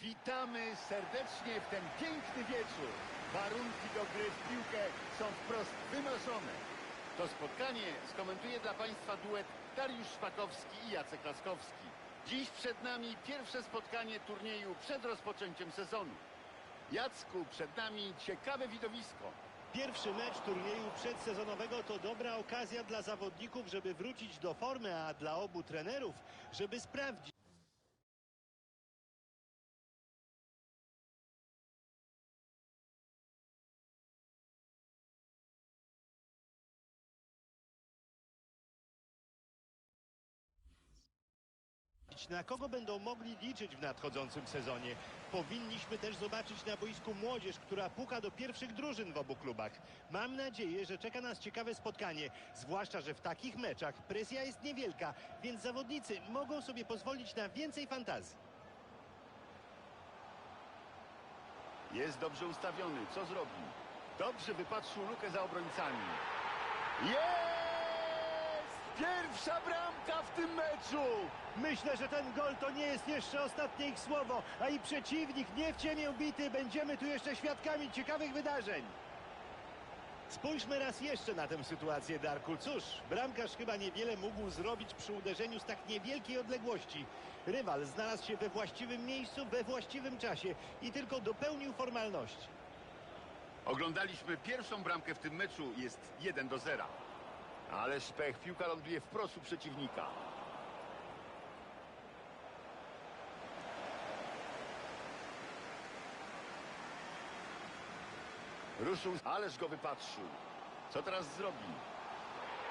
Witamy serdecznie w ten piękny wieczór. Warunki do gry w piłkę są wprost wymarzone. To spotkanie skomentuje dla Państwa duet Dariusz Szpakowski i Jacek Laskowski. Dziś przed nami pierwsze spotkanie turnieju przed rozpoczęciem sezonu. Jacku, przed nami ciekawe widowisko. Pierwszy mecz turnieju przedsezonowego to dobra okazja dla zawodników, żeby wrócić do formy, a dla obu trenerów, żeby sprawdzić. Na kogo będą mogli liczyć w nadchodzącym sezonie? Powinniśmy też zobaczyć na boisku młodzież, która puka do pierwszych drużyn w obu klubach. Mam nadzieję, że czeka nas ciekawe spotkanie, zwłaszcza, że w takich meczach presja jest niewielka, więc zawodnicy mogą sobie pozwolić na więcej fantazji. Jest dobrze ustawiony. Co zrobi? Dobrze wypatrzył lukę za obrońcami. Jest! Pierwsza bramka w tym meczu! Myślę, że ten gol to nie jest jeszcze ostatnie ich słowo, a i przeciwnik nie w ciemię bity. Będziemy tu jeszcze świadkami ciekawych wydarzeń. Spójrzmy raz jeszcze na tę sytuację, Darku. Cóż, bramkarz chyba niewiele mógł zrobić przy uderzeniu z tak niewielkiej odległości. Rywal znalazł się we właściwym miejscu, we właściwym czasie i tylko dopełnił formalności. Oglądaliśmy pierwszą bramkę w tym meczu. Jest 1 do 0. Ale szpech. Piłka ląduje wprost u przeciwnika. Ruszył, ależ go wypatrzył. Co teraz zrobi?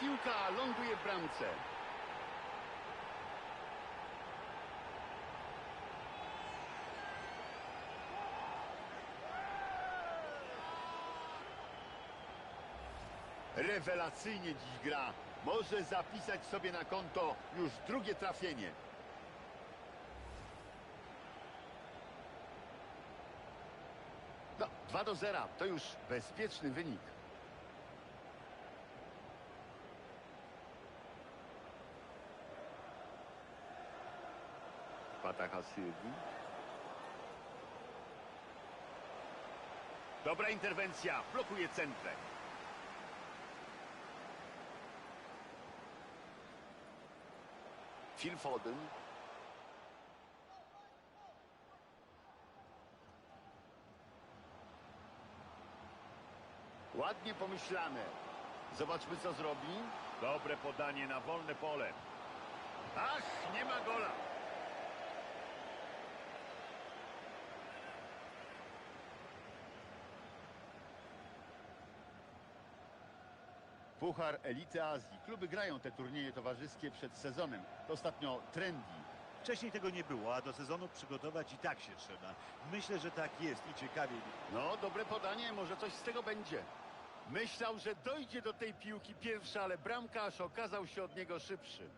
Piłka ląduje w bramce. Rewelacyjnie dziś gra. Może zapisać sobie na konto już drugie trafienie. No, 2 do 0 to już bezpieczny wynik. Fatah Sylwii. Dobra interwencja, blokuje centrę. Phil Foden. Ładnie pomyślane. Zobaczmy, co zrobi. Dobre podanie na wolne pole. Ach, nie ma gola. Puchar Elity Azji. Kluby grają te turnieje towarzyskie przed sezonem. To ostatnio trendy. Wcześniej tego nie było, a do sezonu przygotować i tak się trzeba. Myślę, że tak jest i ciekawie. No, dobre podanie, może coś z tego będzie. Myślał, że dojdzie do tej piłki pierwszy, ale bramkarz okazał się od niego szybszy.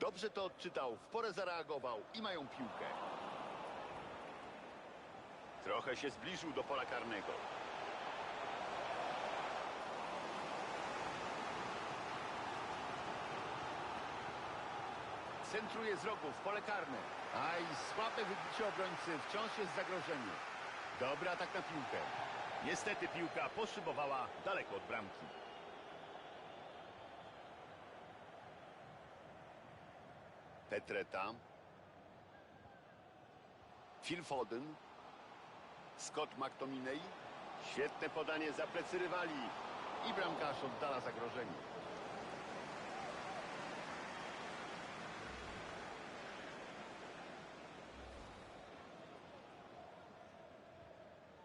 Dobrze to odczytał, w porę zareagował i mają piłkę. Trochę się zbliżył do pola karnego. Centruje z rogu w pole karne. Aj, słabe wybicie obrońcy, wciąż jest zagrożenie. Dobry atak na piłkę. Niestety piłka poszybowała daleko od bramki. Petreta. Phil Foden. Scott McTominay. Świetne podanie za plecy rywali. I bramkarz oddala zagrożenie.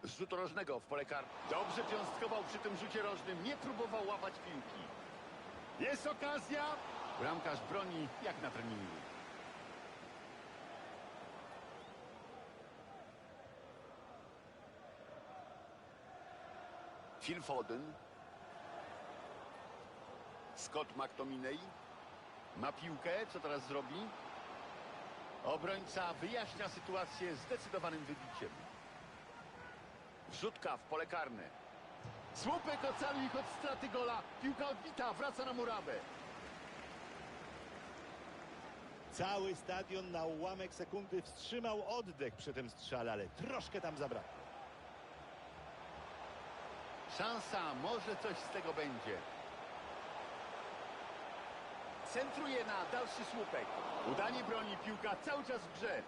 Z rzutu rożnego w pole kar. Dobrze piąstkował przy tym rzucie rożnym. Nie próbował łapać piłki. Jest okazja. Bramkarz broni jak na treningu. Phil Foden. Scott McTominay. Ma piłkę. Co teraz zrobi? Obrońca wyjaśnia sytuację zdecydowanym wybiciem. Wrzutka w pole karne. Słupek ocalił ich od straty gola. Piłka odbita, wraca na murawę. Cały stadion na ułamek sekundy wstrzymał oddech przy tym strzale, ale troszkę tam zabrakło. Szansa, może coś z tego będzie. Centruje na dalszy słupek. Udanie broni, piłka cały czas w grze.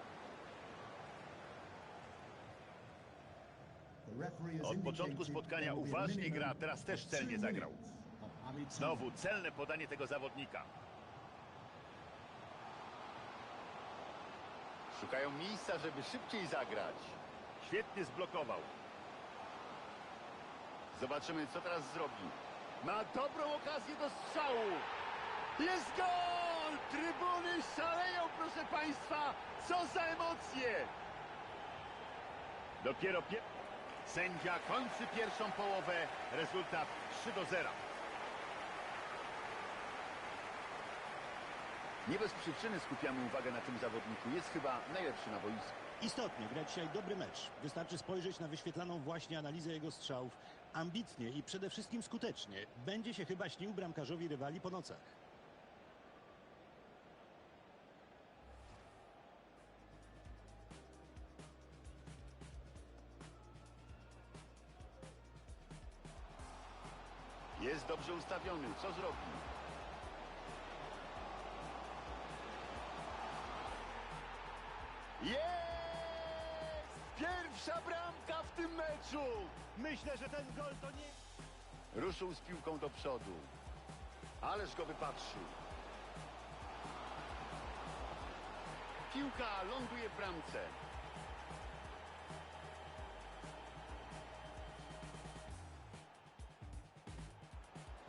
Od początku spotkania uważnie gra, teraz też celnie zagrał. Znowu celne podanie tego zawodnika. Szukają miejsca, żeby szybciej zagrać. Świetnie zblokował. Zobaczymy, co teraz zrobi. Ma dobrą okazję do strzału. Jest gol! Trybuny szaleją, proszę Państwa. Co za emocje! Dopiero pie... Sędzia kończy pierwszą połowę. rezultat 3 do 0. Nie bez przyczyny skupiamy uwagę na tym zawodniku. Jest chyba najlepszy na boisku. Istotnie, gra dzisiaj dobry mecz. Wystarczy spojrzeć na wyświetlaną właśnie analizę jego strzałów. Ambitnie i przede wszystkim skutecznie. Będzie się chyba śnił bramkarzowi rywali po nocach. Jest dobrze ustawiony. Co zrobi? Pierwsza bramka w tym meczu! Myślę, że ten gol to nie... Ruszył z piłką do przodu. Ależ go wypatrzył. Piłka ląduje w bramce.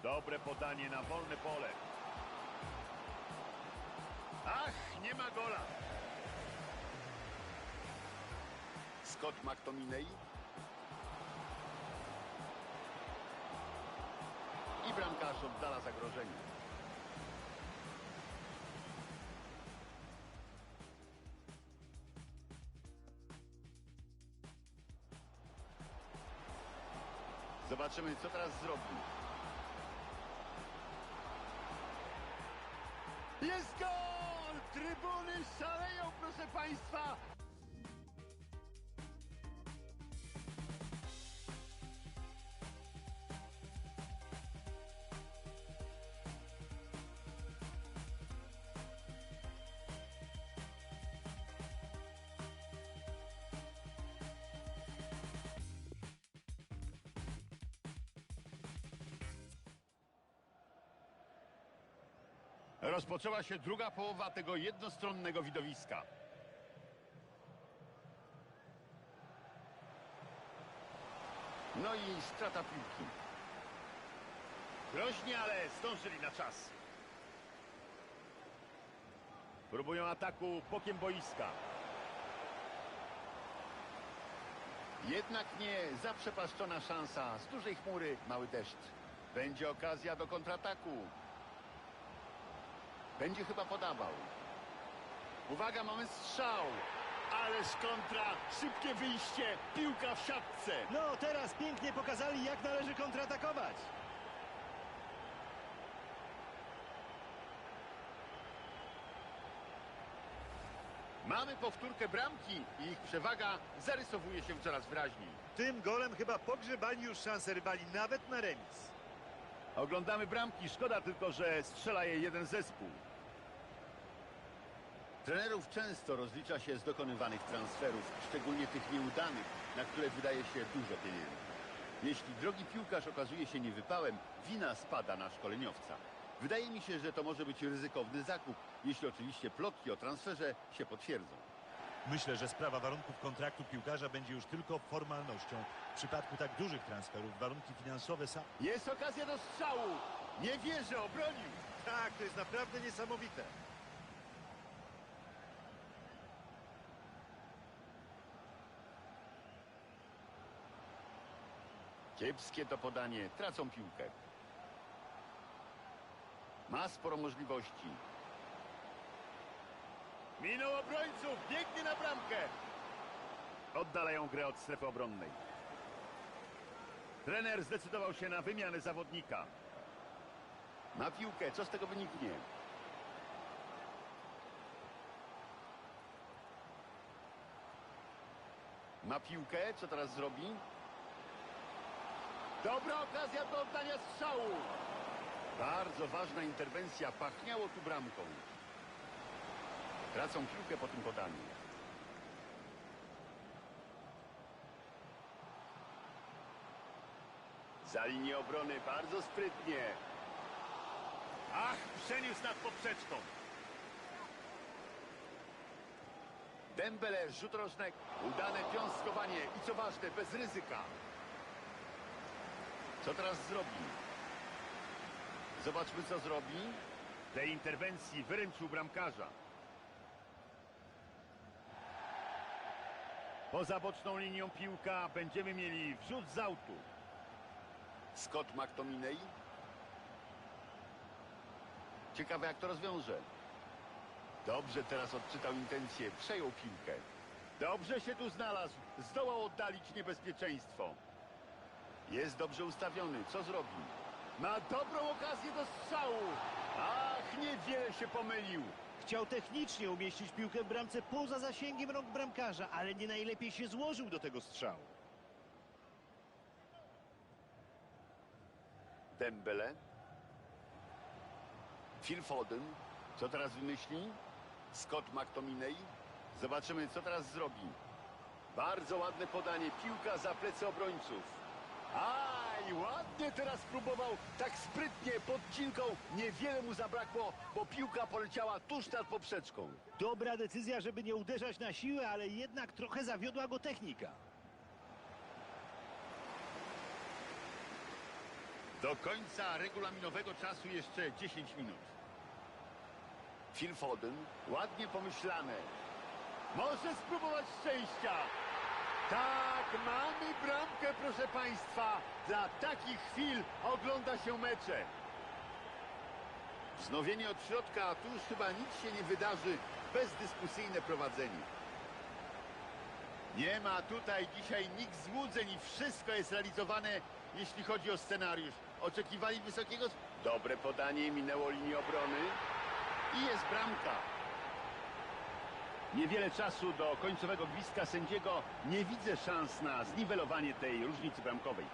Dobre podanie na wolne pole. Ach, nie ma gola. Scott McTominay. I bramkarz oddala zagrożenie. Zobaczymy, co teraz zrobi. Jest gol! Trybuny szaleją, proszę Państwa! Rozpoczęła się druga połowa tego jednostronnego widowiska. No i strata piłki. Groźnie, ale zdążyli na czas. Próbują ataku bokiem boiska. Jednak nie zaprzepaszczona szansa. Z dużej chmury mały deszcz. Będzie okazja do kontrataku. Będzie chyba podawał. Uwaga, mamy strzał. Ależ kontra, szybkie wyjście, piłka w siatce. No, teraz pięknie pokazali, jak należy kontratakować. Mamy powtórkę bramki i ich przewaga zarysowuje się coraz wyraźniej. Tym golem chyba pogrzebali już szansę rywali nawet na remis. Oglądamy bramki, szkoda tylko, że strzela je jeden zespół. Trenerów często rozlicza się z dokonywanych transferów, szczególnie tych nieudanych, na które wydaje się dużo pieniędzy. Jeśli drogi piłkarz okazuje się niewypałem, wina spada na szkoleniowca. Wydaje mi się, że to może być ryzykowny zakup, jeśli oczywiście plotki o transferze się potwierdzą. Myślę, że sprawa warunków kontraktu piłkarza będzie już tylko formalnością. W przypadku tak dużych transferów warunki finansowe sam... Jest okazja do strzału! Nie wierzę, obronił! Tak, to jest naprawdę niesamowite. Kiepskie to podanie, tracą piłkę. Ma sporo możliwości. Minął obrońców, biegnie na bramkę. Oddalają grę od strefy obronnej. Trener zdecydował się na wymianę zawodnika. Ma piłkę, co z tego wyniknie? Ma piłkę, co teraz zrobi? Dobra okazja do oddania strzału. Bardzo ważna interwencja, pachniało tu bramką. Tracą piłkę po tym podaniu. Za linię obrony, bardzo sprytnie. Ach, przeniósł nad poprzeczką. Dembele, rzut rożnek, udane piąstkowanie i co ważne, bez ryzyka. Co teraz zrobi? Zobaczmy, co zrobi. Tej interwencji wyręczył bramkarza. Poza boczną linią piłka będziemy mieli wrzut z autu. Scott McTominay. Ciekawe, jak to rozwiąże. Dobrze teraz odczytał intencje, przejął piłkę. Dobrze się tu znalazł. Zdołał oddalić niebezpieczeństwo. Jest dobrze ustawiony, co zrobi? Ma dobrą okazję do strzału. Ach, niewiele się pomylił. Chciał technicznie umieścić piłkę w bramce poza zasięgiem rąk bramkarza, ale nie najlepiej się złożył do tego strzału. Dembele. Phil Foden. Co teraz wymyśli? Scott McTominay. Zobaczymy, co teraz zrobi. Bardzo ładne podanie. Piłka za plecy obrońców. Aj, ładnie teraz próbował. Tak sprytnie, podcinką. Niewiele mu zabrakło, bo piłka poleciała tuż nad poprzeczką. Dobra decyzja, żeby nie uderzać na siłę, ale jednak trochę zawiodła go technika. Do końca regulaminowego czasu jeszcze 10 minut. Phil Foden. Ładnie pomyślane. Może spróbować szczęścia. Tak, mamy bramkę, proszę Państwa. Dla takich chwil ogląda się mecze. Wznowienie od środka, a tu już chyba nic się nie wydarzy. Bezdyskusyjne prowadzenie. Nie ma tutaj dzisiaj nikt złudzeń i wszystko jest realizowane, jeśli chodzi o scenariusz. Oczekiwali wysokiego... Dobre podanie, minęło linię obrony. I jest bramka. Niewiele czasu do końcowego gwizdka sędziego. Nie widzę szans na zniwelowanie tej różnicy bramkowej.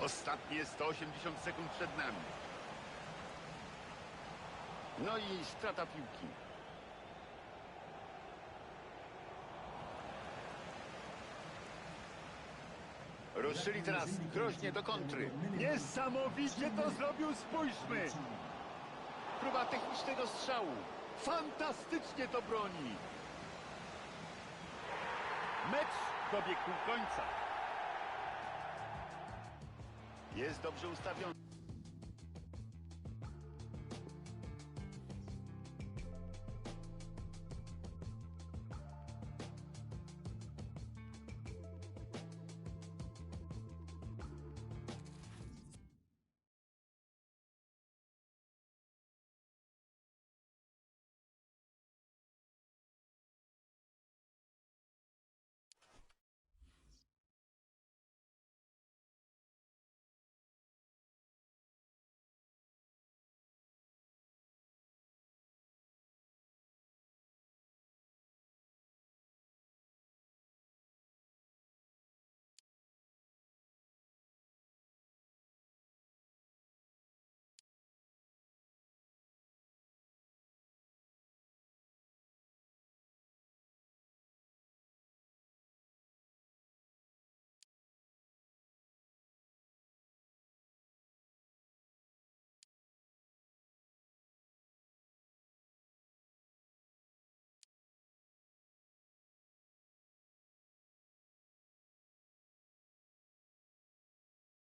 Ostatnie 180 sekund przed nami. No i strata piłki. Ruszyli teraz groźnie do kontry. Niesamowicie to zrobił, spójrzmy! Próba technicznego strzału. Fantastycznie to broni! Mecz dobiegł końca. Jest dobrze ustawiony.